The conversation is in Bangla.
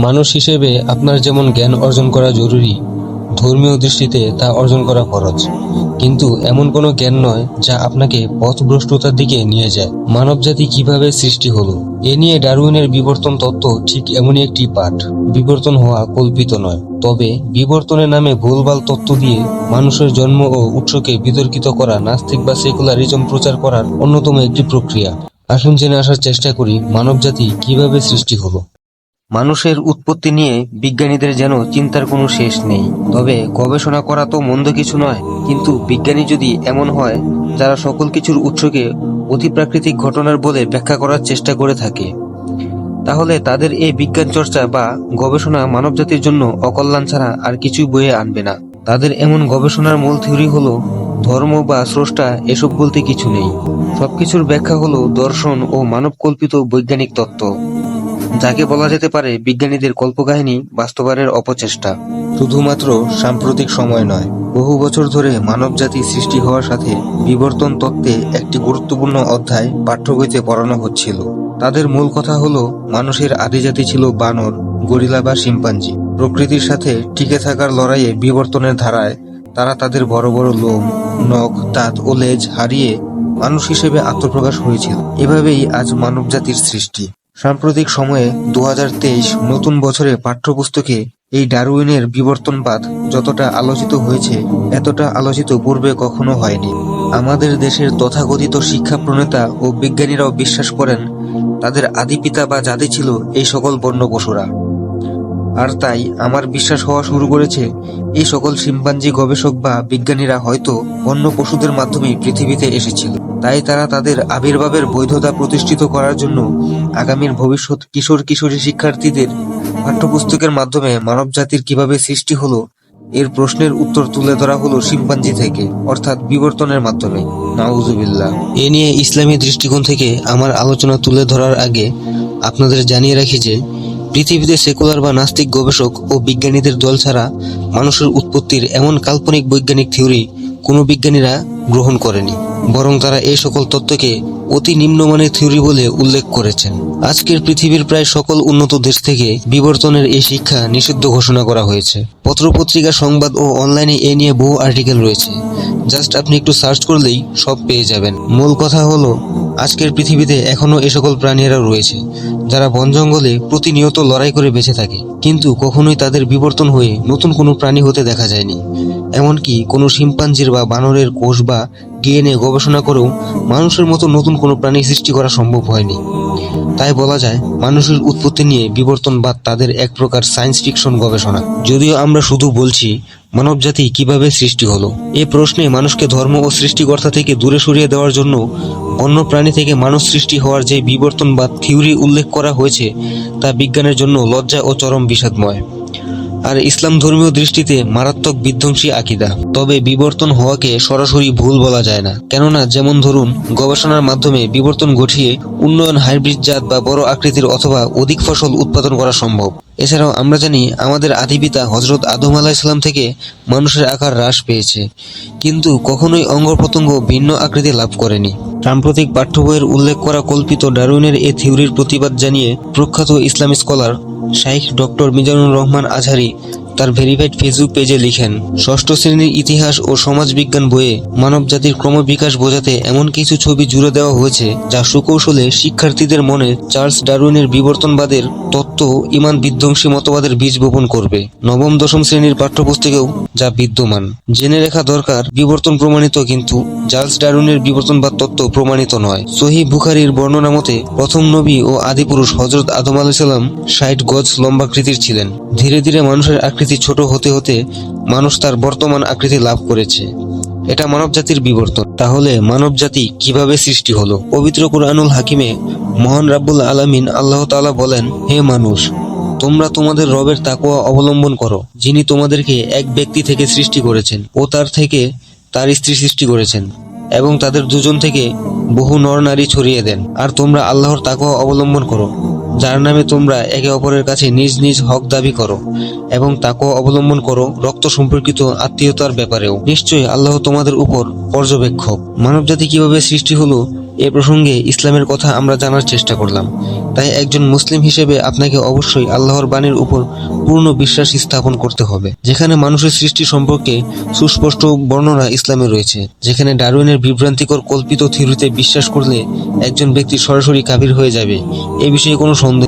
মানুষ হিসেবে আপনার যেমন জ্ঞান অর্জন করা জরুরি, ধর্মীয় দৃষ্টিতে তা অর্জন করা খরচ কিন্তু এমন কোনো জ্ঞান নয় যা আপনাকে পথভ্রষ্টতার দিকে নিয়ে যায়। মানবজাতি কীভাবে সৃষ্টি হলো? এ নিয়ে ডারউইনের বিবর্তন তত্ত্ব ঠিক এমনই একটি পাঠ। বিবর্তন হওয়া কল্পিত নয়। তবে বিবর্তনের নামে ভুলভাল তত্ত্ব দিয়ে মানুষের জন্ম ও উৎসকে বিতর্কিত করা, নাস্তিক বা সেকুলারিজম প্রচার করার অন্যতম একটি প্রক্রিয়া। আসুন জেনে আসার চেষ্টা করি মানবজাতি কীভাবে সৃষ্টি হলো। মানুষের উৎপত্তি নিয়ে বিজ্ঞানীদের যেন চিন্তার কোনো শেষ নেই। তবে গবেষণা করা তো মন্দ কিছু নয়, কিন্তু বিজ্ঞানী যদি এমন হয়, যারা সকল কিছুর উৎসকে অতিপ্রাকৃতিক ঘটনার বলে ব্যাখ্যা করার চেষ্টা করে থাকে, তাহলে তাদের এই বিজ্ঞান চর্চা বা গবেষণা মানবজাতির জন্য অকল্যাণ ছাড়া আর কিছুই বয়ে আনবে না। তাদের এমন গবেষণার মূল থিওরি হলো, ধর্ম বা স্রষ্টা এসব বলতে কিছু নেই। সবকিছুর ব্যাখ্যা হলো দর্শন ও মানব কল্পিত বৈজ্ঞানিক তত্ত্ব। যাকে বলা যেতে পারে বিজ্ঞানীদের কল্পকাহিনী বাস্তবায়নের অপচেষ্টা। শুধুমাত্র সাম্প্রতিক সময় নয়, বহু বছর ধরে মানবজাতি সৃষ্টি হওয়ার সাথে বিবর্তন তত্ত্বে একটি গুরুত্বপূর্ণ অধ্যায় পাঠ্য বইতে পড়ানো হচ্ছিল। তাদের মূল কথা হলো, মানুষের আদিজাতি ছিল বানর, গরিলা বা শিম্পাঞ্জি। প্রকৃতির সাথে টিকে থাকার লড়াইয়ে বিবর্তনের ধারায় তারা তাদের বড় বড় লোম, নখ, দাঁত ও লেজ হারিয়ে মানুষ হিসেবে আত্মপ্রকাশ হয়েছিল। এভাবেই আজ মানবজাতির সৃষ্টি। সাম্প্রতিক সময়ে দু হাজার তেইশ নতুন বছরে পাঠ্যপুস্তকে এই ডারউইনের বিবর্তনবাদ যতটা আলোচিত হয়েছে, এতটা আলোচিত পূর্বে কখনো হয়নি। আমাদের দেশের তথাকথিত শিক্ষা প্রণেতা ও বিজ্ঞানীরাও বিশ্বাস করেন, তাদের আদি পিতা বা জাতি ছিল এই সকল বন্য পশুরা আর তাই আমার বিশ্বাস হওয়া শুরু করেছে, এই সকল শিম্পাঞ্জি গবেষক বা বিজ্ঞানীরা হয়তো বন্য পশুদের মাধ্যমে পৃথিবীতে এসেছিল। তাই তারা তাদের আবির্ভাবের বৈধতা প্রতিষ্ঠিত করার জন্য আগামীর ভবিষ্যৎ কিশোর কিশোরী শিক্ষার্থীদের পাঠ্যপুস্তকের মাধ্যমে মানবজাতির কীভাবে সৃষ্টি হলো, এর প্রশ্নের উত্তর তুলে ধরা হলো শিম্পাঞ্জি থেকে, অর্থাৎ বিবর্তনের মাধ্যমে। নাউজুবিল্লাহ। এ নিয়ে ইসলামী দৃষ্টিকোণ থেকে আমার আলোচনা তুলে ধরার আগে আপনাদের জানিয়ে রাখি যে, পৃথিবীতে সেকুলার বা নাস্তিক গবেষক ও বিজ্ঞানীদের দল ছাড়া মানুষের উৎপত্তির এমন কাল্পনিক বৈজ্ঞানিক থিওরি কোনো বিজ্ঞানীরা গ্রহণ করেনি। বরং তারা এই সকল তত্ত্বকে অতি নিম্নমানের থিওরি বলে উল্লেখ করেছেন। আজকের পৃথিবীর প্রায় সকল উন্নত দেশ থেকে বিবর্তনের এই শিক্ষা নিষিদ্ধ ঘোষণা করা হয়েছে। পত্রপত্রিকা, সংবাদ ও অনলাইনে এ নিয়ে বহু আর্টিকেল রয়েছে। জাস্ট আপনি একটু সার্চ করলেই সব পেয়ে যাবেন। মূল কথা হলো, আজকের পৃথিবীতে এখনও এ সকল প্রাণীরা রয়েছে, যারা বন জঙ্গলে প্রতিনিয়ত লড়াই করে বেঁচে থাকে। কিন্তু কখনোই তাদের বিবর্তন হয়ে নতুন কোনো প্রাণী হতে দেখা যায়নি। এমনকি কোনো শিম্পাঞ্জির বা বানরের কোষ বা ডিএনএ গবেষণা করেও মানুষের মতো নতুন কোনো প্রাণী সৃষ্টি করা সম্ভব হয়নি। তাই বলা যায়, মানুষের উৎপত্তি নিয়ে বিবর্তনবাদ তাদের এক প্রকার সায়েন্স ফিকশন গবেষণা। যদিও আমরা শুধু বলছি, মানবজাতি কীভাবে সৃষ্টি হলো? এ প্রশ্নে মানুষকে ধর্ম ও সৃষ্টিকর্তা থেকে দূরে সরিয়ে দেওয়ার জন্য অন্য প্রাণী থেকে মানুষ সৃষ্টি হওয়ার যে বিবর্তনবাদ থিওরি উল্লেখ করা হয়েছে, তা বিজ্ঞানের জন্য লজ্জা ও চরম বিষাদময়। আর ইসলাম ধর্মীয় দৃষ্টিতে মারাত্মক বিধ্বংসী আকিদা। তবে বিবর্তন হওয়াকে সরাসরি ভুল বলা যায় না। কেননা, যেমন ধরুন, গবেষণার মাধ্যমে বিবর্তন ঘটিয়ে উন্নয়ন হাইব্রিড জাত বা বড় আকৃতির অথবা অধিক ফসল উৎপাদন করা সম্ভব। এছাড়াও আমরা জানি, আমাদের আদিপিতা হজরত আদম আলাহিসাল্লাম থেকে মানুষের আকার হ্রাস পেয়েছে। কিন্তু কখনোই অঙ্গ প্রত্যঙ্গ ভিন্ন আকৃতি লাভ করেনি। সাম্প্রতিক পাঠ্য বইয়ের উল্লেখ করা কল্পিত ডারুইনের এ থিওরির প্রতিবাদ জানিয়ে প্রখ্যাত ইসলামী স্কলার শাইখ ডক্টর মিজানুর রহমান আজহারি তার ভেরিফাইড ফেসবুক পেজে লিখেন, ষষ্ঠ শ্রেণির ইতিহাস ও সমাজবিজ্ঞান বইয়ে মানবজাতির ক্রমবিকাশ বোঝাতে এমন কিছু ছবি জুড়ে দেওয়া হয়েছে যা সুকৌশলে শিক্ষার্থীদের মনে চার্লস ডারউইনের বিবর্তনবাদের তত্ত্ব ইমান বিধ্বংসী মতবাদের বীজ বপন করবে। নবম, দশম শ্রেণির পাঠ্যপুস্তকেও যা বিদ্যমান। জেনে রাখা দরকার, বিবর্তন প্রমাণিত কিন্তু চার্লস ডারউইনের বিবর্তনবাদ তত্ত্ব প্রমাণিত নয়। সহি বুখারির বর্ণনা মতে, প্রথম নবী ও আদিপুরুষ হজরত আদম আলাইসাল্লাম ষাট গজ লম্বাকৃতির ছিলেন। ধীরে ধীরে মানুষের আকৃতি ছোট হতে হতে মানুষ তার বর্তমান আকৃতি লাভ করেছে। এটা মানবজাতির বিবর্তন। তাহলে মানবজাতি কীভাবে সৃষ্টি হলো? পবিত্র কুরআনুল হাকিমে মহান রাব্বুল আলামিন আল্লাহ তাআলা বলেন, হে মানুষ, তোমরা তোমাদের রবের তাকওয়া অবলম্বন করো, যিনি তোমাদেরকে এক ব্যক্তি থেকে সৃষ্টি করেছেন ও তার থেকে তার স্ত্রী সৃষ্টি করেছেন এবং তাদের দুজন থেকে বহু নর নারী ছড়িয়ে দেন। আর তোমরা আল্লাহর তাকওয়া অবলম্বন করো। যার নামে তোমরা একে অপরের কাছে নিজ নিজ হক দাবি করো এবং তাকেও অবলম্বন করো রক্ত সম্পর্কিত আত্মীয়তার ব্যাপারেও। নিশ্চয়ই আল্লাহ তোমাদের উপর পর্যবেক্ষক। মানবজাতি কীভাবে সৃষ্টি হলো এ প্রসঙ্গে ইসলামের কথা আমরা জানার চেষ্টা করলাম। তাই একজন মুসলিম হিসেবে আপনাকে অবশ্যই আল্লাহর বাণীর উপর পূর্ণ বিশ্বাস স্থাপন করতে হবে। যেখানে মানুষের সৃষ্টি সম্পর্কে সুস্পষ্ট বর্ণনা ইসলামে রয়েছে। যেখানে ডারউইনের বিভ্রান্তিকর কল্পিত থিওরিতে বিশ্বাস করলে একজন ব্যক্তি সরাসরি কাবির হয়ে যাবে। এ বিষয়ে কোনো konuda